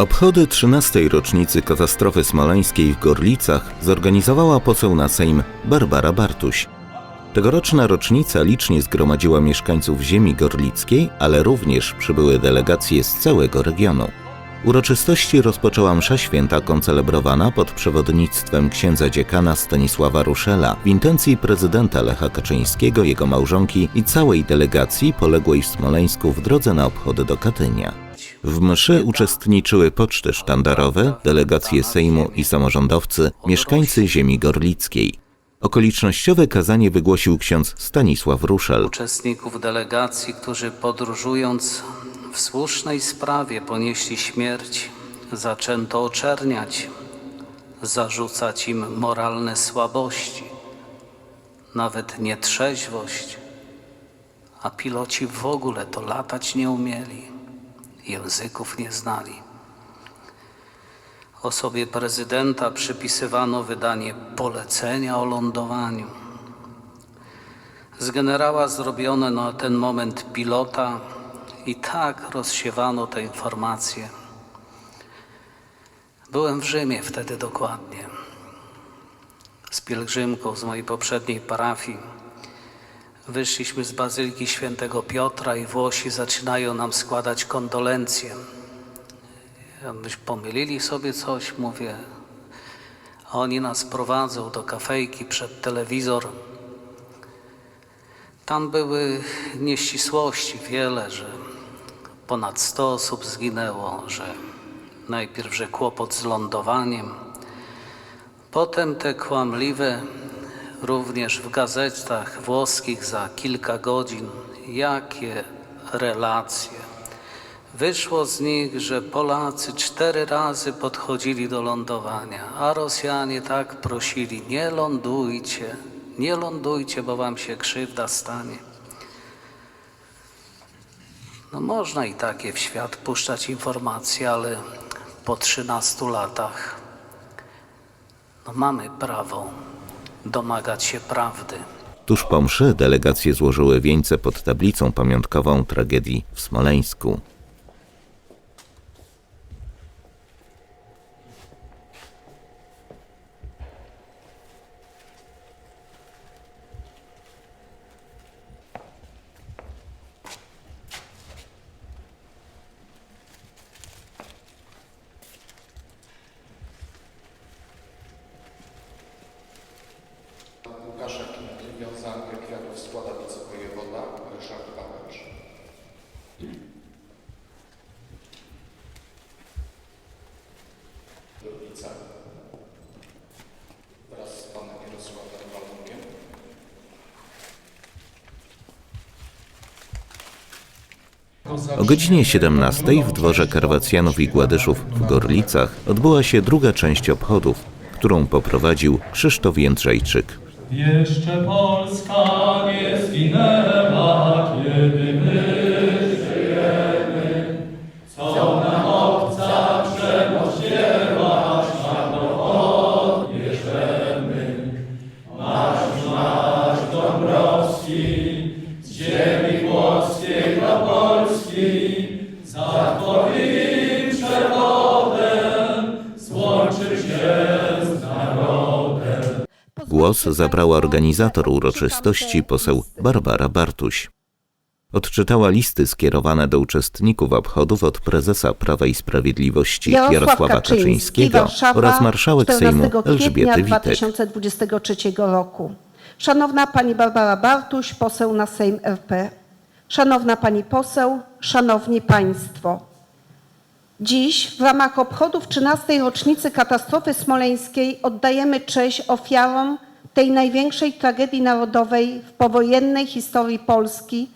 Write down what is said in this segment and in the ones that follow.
Obchody 13. rocznicy katastrofy smoleńskiej w Gorlicach zorganizowała poseł na Sejm Barbara Bartuś. Tegoroczna rocznica licznie zgromadziła mieszkańców ziemi gorlickiej, ale również przybyły delegacje z całego regionu. Uroczystości rozpoczęła msza święta koncelebrowana pod przewodnictwem księdza dziekana Stanisława Ruszela w intencji prezydenta Lecha Kaczyńskiego, jego małżonki i całej delegacji poległej w Smoleńsku w drodze na obchody do Katynia. W mszy uczestniczyły poczty sztandarowe, delegacje Sejmu i samorządowcy, mieszkańcy ziemi gorlickiej. Okolicznościowe kazanie wygłosił ksiądz Stanisław Ruszel. uczestników delegacji, którzy podróżując w słusznej sprawie ponieśli śmierć, zaczęto oczerniać, zarzucać im moralne słabości, nawet nietrzeźwość, a piloci w ogóle to latać nie umieli, języków nie znali. Osobie prezydenta przypisywano wydanie polecenia o lądowaniu. Z generała zrobiono na ten moment pilota i tak rozsiewano te informacje. Byłem w Rzymie wtedy dokładnie. Z pielgrzymką z mojej poprzedniej parafii. Wyszliśmy z Bazyliki Świętego Piotra i Włosi zaczynają nam składać kondolencje. Ja myś pomylili sobie coś, mówię. A oni nas prowadzą do kafejki przed telewizor. Tam były nieścisłości wiele, że ponad 100 osób zginęło, że najpierw, że kłopot z lądowaniem, potem te kłamliwe, również w gazetach włoskich za kilka godzin, jakie relacje. Wyszło z nich, że Polacy cztery razy podchodzili do lądowania, a Rosjanie tak prosili: nie lądujcie, nie lądujcie, bo wam się krzywda stanie. No można i takie w świat puszczać informacje, ale po 13 latach no mamy prawo domagać się prawdy. Tuż po mszy delegacje złożyły wieńce pod tablicą pamiątkową tragedii w Smoleńsku. Dornica wraz z panem Jarosławem. O godzinie 17 w dworze Karwacjanów i Gładyszów w Gorlicach odbyła się druga część obchodów, którą poprowadził Krzysztof Jędrzejczyk. Jeszcze Polska nie zginęła, Głos zabrała organizator uroczystości poseł Barbara Bartuś. Odczytała listy skierowane do uczestników obchodów od prezesa Prawa i Sprawiedliwości Jarosława Kaczyńskiego Warszawa, oraz marszałek Sejmu 14 Elżbiety Witek. 2023 roku. Szanowna Pani Barbara Bartuś, poseł na Sejm RP. Szanowna Pani poseł, Szanowni Państwo. Dziś w ramach obchodów 13. rocznicy katastrofy smoleńskiej oddajemy cześć ofiarom tej największej tragedii narodowej w powojennej historii Polski,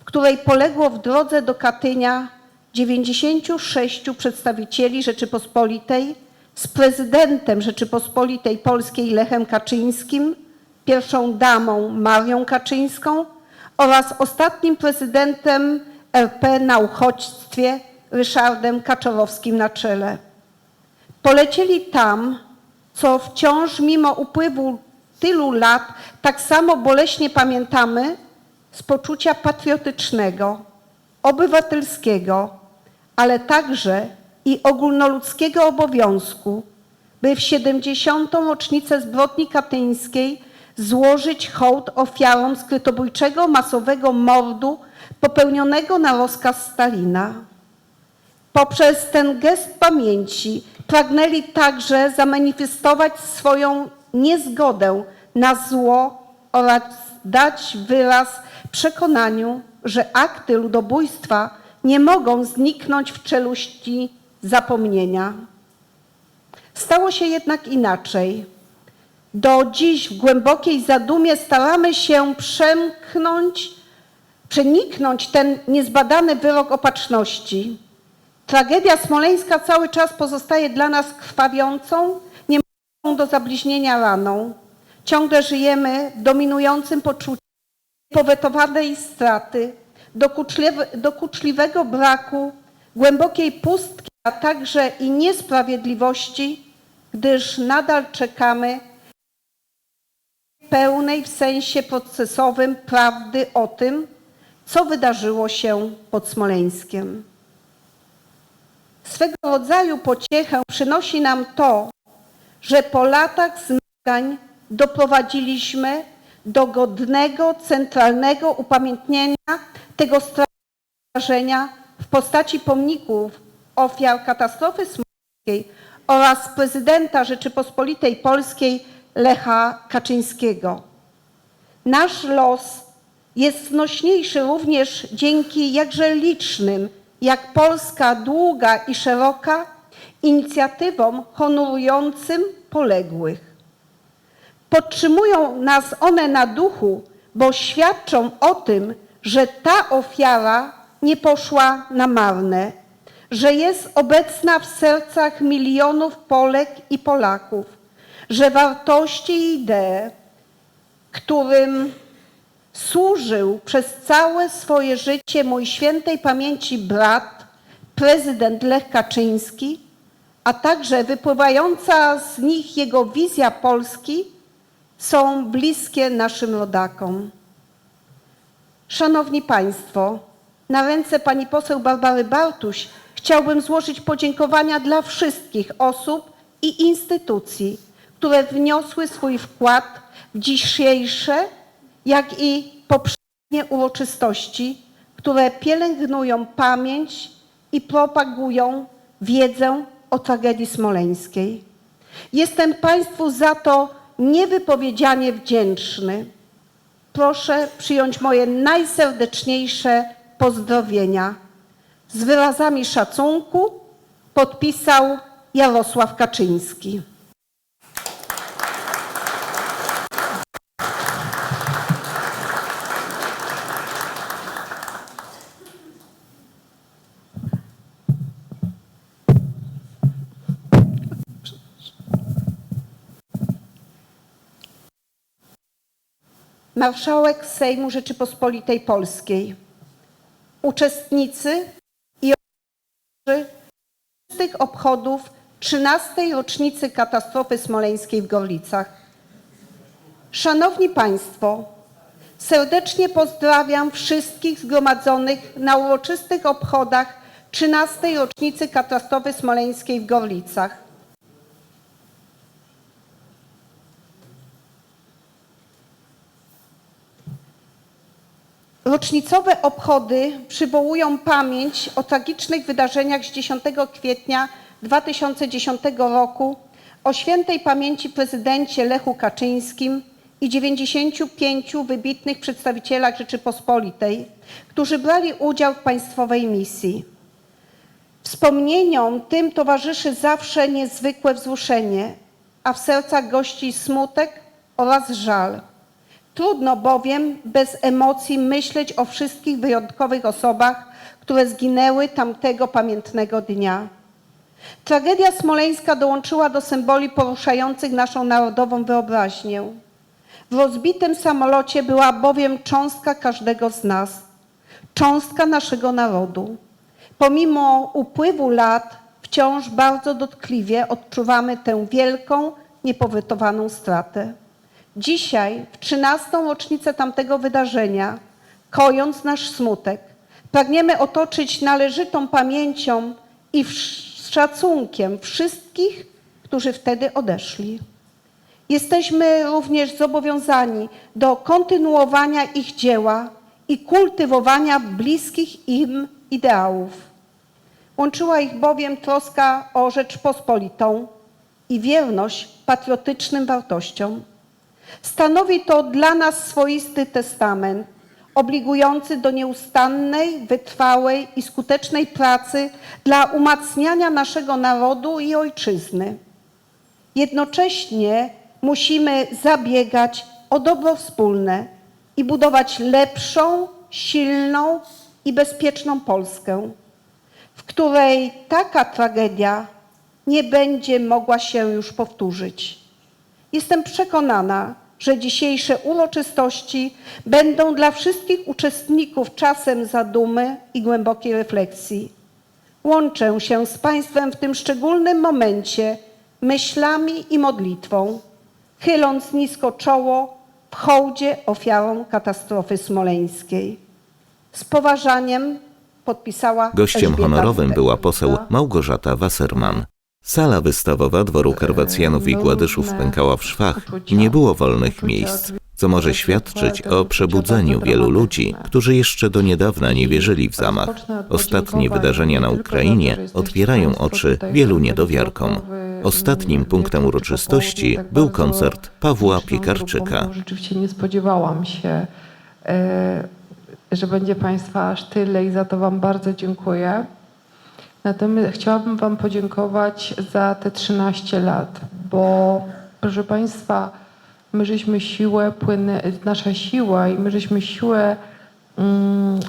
w której poległo w drodze do Katynia 96 przedstawicieli Rzeczypospolitej z prezydentem Rzeczypospolitej Polskiej Lechem Kaczyńskim, pierwszą damą Marią Kaczyńską oraz ostatnim prezydentem RP na uchodźstwie Ryszardem Kaczorowskim na czele. Polecieli tam, co wciąż mimo upływu tylu lat tak samo boleśnie pamiętamy z poczucia patriotycznego, obywatelskiego, ale także i ogólnoludzkiego obowiązku, by w 70. rocznicę zbrodni katyńskiej złożyć hołd ofiarom skrytobójczego masowego mordu popełnionego na rozkaz Stalina. Poprzez ten gest pamięci pragnęli także zamanifestować swoją niezgodę na zło oraz dać wyraz przekonaniu, że akty ludobójstwa nie mogą zniknąć w czeluści zapomnienia. Stało się jednak inaczej. Do dziś w głębokiej zadumie staramy się przemknąć, przeniknąć ten niezbadany wyrok opatrzności. Tragedia smoleńska cały czas pozostaje dla nas krwawiącą, do zabliźnienia raną. Ciągle żyjemy w dominującym poczuciu powetowanej straty, dokuczliwe, dokuczliwego braku, głębokiej pustki, a także i niesprawiedliwości, gdyż nadal czekamy pełnej w sensie procesowym prawdy o tym, co wydarzyło się pod Smoleńskiem. Swego rodzaju pociechę przynosi nam to, że po latach zmagań doprowadziliśmy do godnego, centralnego upamiętnienia tego zdarzenia w postaci pomników ofiar katastrofy smoleńskiej oraz prezydenta Rzeczypospolitej Polskiej Lecha Kaczyńskiego. Nasz los jest nośniejszy również dzięki jakże licznym, jak Polska długa i szeroka, inicjatywom honorującym poległych. Podtrzymują nas one na duchu, bo świadczą o tym, że ta ofiara nie poszła na marne, że jest obecna w sercach milionów Polek i Polaków, że wartości i idee, którym służył przez całe swoje życie mój świętej pamięci brat, prezydent Lech Kaczyński, a także wypływająca z nich jego wizja Polski, są bliskie naszym rodakom. Szanowni Państwo, na ręce pani poseł Barbary Bartuś chciałbym złożyć podziękowania dla wszystkich osób i instytucji, które wniosły swój wkład w dzisiejsze, jak i poprzednie uroczystości, które pielęgnują pamięć i propagują wiedzę o tragedii smoleńskiej. Jestem Państwu za to niewypowiedzianie wdzięczny. Proszę przyjąć moje najserdeczniejsze pozdrowienia. Z wyrazami szacunku podpisał Jarosław Kaczyński. Marszałek Sejmu Rzeczypospolitej Polskiej, uczestnicy i tych obchodów 13. rocznicy katastrofy smoleńskiej w Gorlicach. Szanowni Państwo, serdecznie pozdrawiam wszystkich zgromadzonych na uroczystych obchodach 13. rocznicy katastrofy smoleńskiej w Gorlicach. Rocznicowe obchody przywołują pamięć o tragicznych wydarzeniach z 10 kwietnia 2010 roku, o świętej pamięci prezydencie Lechu Kaczyńskim i 95 wybitnych przedstawicielach Rzeczypospolitej, którzy brali udział w państwowej misji. Wspomnieniom tym towarzyszy zawsze niezwykłe wzruszenie, a w sercach gości smutek oraz żal. Trudno bowiem bez emocji myśleć o wszystkich wyjątkowych osobach, które zginęły tamtego pamiętnego dnia. Tragedia smoleńska dołączyła do symboli poruszających naszą narodową wyobraźnię. W rozbitym samolocie była bowiem cząstka każdego z nas, cząstka naszego narodu. Pomimo upływu lat, wciąż bardzo dotkliwie odczuwamy tę wielką, niepowetowaną stratę. Dzisiaj, w 13. rocznicę tamtego wydarzenia, kojąc nasz smutek, pragniemy otoczyć należytą pamięcią i szacunkiem wszystkich, którzy wtedy odeszli. Jesteśmy również zobowiązani do kontynuowania ich dzieła i kultywowania bliskich im ideałów. Łączyła ich bowiem troska o Rzeczpospolitą i wierność patriotycznym wartościom. Stanowi to dla nas swoisty testament, obligujący do nieustannej, wytrwałej i skutecznej pracy dla umacniania naszego narodu i ojczyzny. Jednocześnie musimy zabiegać o dobro wspólne i budować lepszą, silną i bezpieczną Polskę, w której taka tragedia nie będzie mogła się już powtórzyć. Jestem przekonana, że dzisiejsze uroczystości będą dla wszystkich uczestników czasem zadumy i głębokiej refleksji. Łączę się z Państwem w tym szczególnym momencie myślami i modlitwą, chyląc nisko czoło w hołdzie ofiarom katastrofy smoleńskiej. Z poważaniem podpisała Gościem Elżbieta honorowym była poseł Małgorzata Wasserman. Sala wystawowa dworu Karwacjanów i Gładyszów pękała w szwach i nie było wolnych miejsc, co może świadczyć o przebudzeniu wielu ludzi, którzy jeszcze do niedawna nie wierzyli w zamach. Ostatnie wydarzenia na Ukrainie otwierają oczy wielu niedowiarkom. Ostatnim punktem uroczystości był koncert Pawła Piekarczyka. Rzeczywiście nie spodziewałam się, e, że będzie Państwa aż tyle i za to Wam bardzo dziękuję. Natomiast chciałabym Wam podziękować za te 13 lat, bo proszę Państwa, my żeśmy siłę, płynę, nasza siła i my żeśmy siłę mm,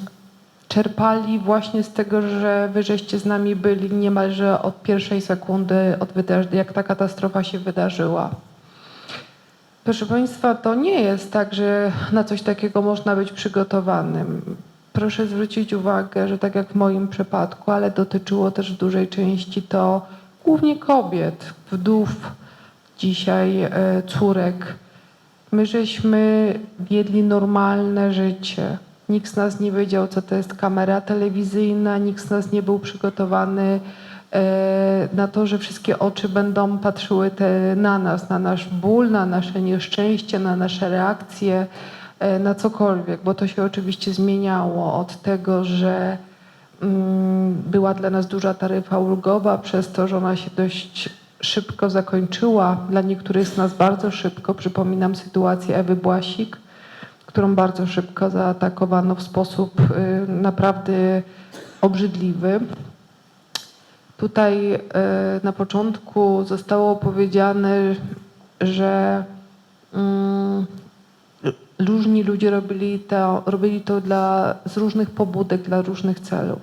czerpali właśnie z tego, że Wy żeście z nami byli niemalże od pierwszej sekundy, od jak ta katastrofa się wydarzyła. Proszę Państwa, to nie jest tak, że na coś takiego można być przygotowanym. Proszę zwrócić uwagę, że tak jak w moim przypadku, ale dotyczyło też w dużej części to głównie kobiet, wdów, dzisiaj e, córek. My żeśmy wiedli normalne życie. Nikt z nas nie wiedział, co to jest kamera telewizyjna, nikt z nas nie był przygotowany e, na to, że wszystkie oczy będą patrzyły na nas, na nasz ból, na nasze nieszczęście, na nasze reakcje, na cokolwiek, bo to się oczywiście zmieniało od tego, że mm, była dla nas duża taryfa ulgowa, przez to, że ona się dość szybko zakończyła. Dla niektórych z nas bardzo szybko. Przypominam sytuację Ewy Błasik, którą bardzo szybko zaatakowano w sposób y, naprawdę obrzydliwy. Tutaj y, na początku zostało powiedziane, że mm, różni ludzie robili to, robili to dla, z różnych pobudek, dla różnych celów.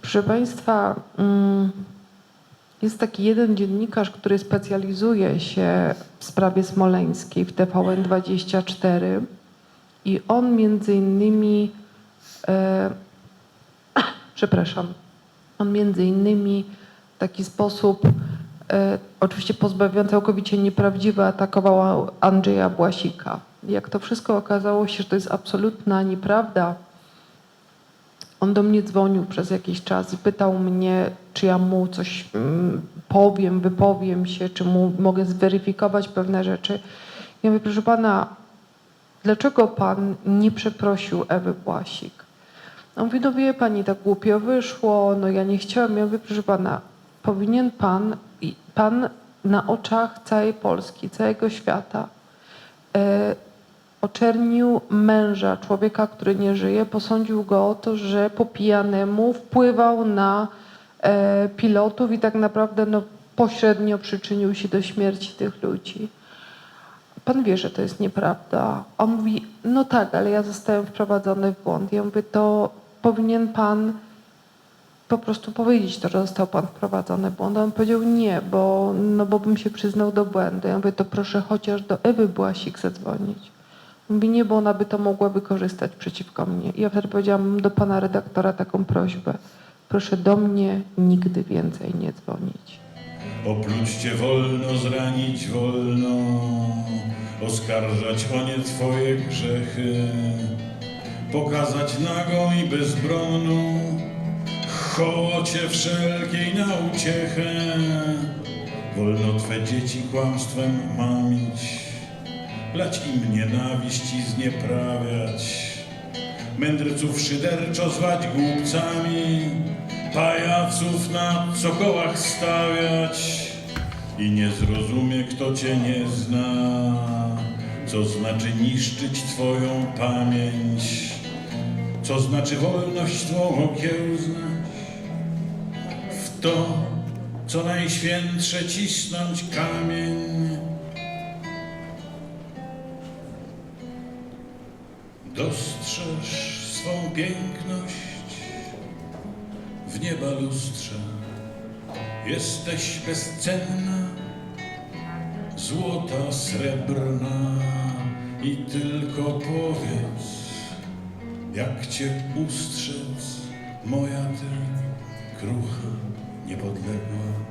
Proszę Państwa, mm, jest taki jeden dziennikarz, który specjalizuje się w sprawie smoleńskiej w TVN24 i on między innymi, e, przepraszam, on między innymi w taki sposób, e, oczywiście pozbawiony, całkowicie nieprawdziwy, atakował Andrzeja Błasika. Jak to wszystko okazało się, że to jest absolutna nieprawda, on do mnie dzwonił przez jakiś czas i pytał mnie, czy ja mu coś mm, powiem, wypowiem się, czy mu mogę zweryfikować pewne rzeczy. Ja mówię, proszę pana, dlaczego pan nie przeprosił Ewy Błasik? On mówi, no wie pani, tak głupio wyszło, no ja nie chciałem. Ja mówię, proszę pana, powinien pan, pan na oczach całej Polski, całego świata e, oczernił męża, człowieka, który nie żyje, posądził go o to, że po pijanemu wpływał na e, pilotów i tak naprawdę no, pośrednio przyczynił się do śmierci tych ludzi. Pan wie, że to jest nieprawda. On mówi, no tak, ale ja zostałem wprowadzony w błąd. Ja mówię, to powinien pan po prostu powiedzieć to, że został pan wprowadzony w błąd. On powiedział nie, bo, no bo bym się przyznał do błędu. Ja mówię, to proszę chociaż do Ewy Błasik zadzwonić. Mówi, nie, bo ona by to mogła wykorzystać przeciwko mnie. I ja wtedy powiedziałam do pana redaktora taką prośbę. Proszę do mnie nigdy więcej nie dzwonić. Opluć cię wolno, zranić wolno, oskarżać o nie twoje grzechy, pokazać nagą i bezbronną, hołocie wszelkiej na uciechę. Wolno Twe dzieci kłamstwem mamić, lać im nienawiść i znieprawiać. Mędrców szyderczo zwać głupcami, pajaców na cokołach stawiać. I nie zrozumie, kto Cię nie zna, co znaczy niszczyć Twoją pamięć, co znaczy wolność Twą okiełznać. W to, co najświętsze cisnąć kamień. Dostrzeż swą piękność w nieba lustrze. Jesteś bezcenna, złota, srebrna i tylko powiedz, jak cię ustrzec, moja ty, krucha, niepodległa.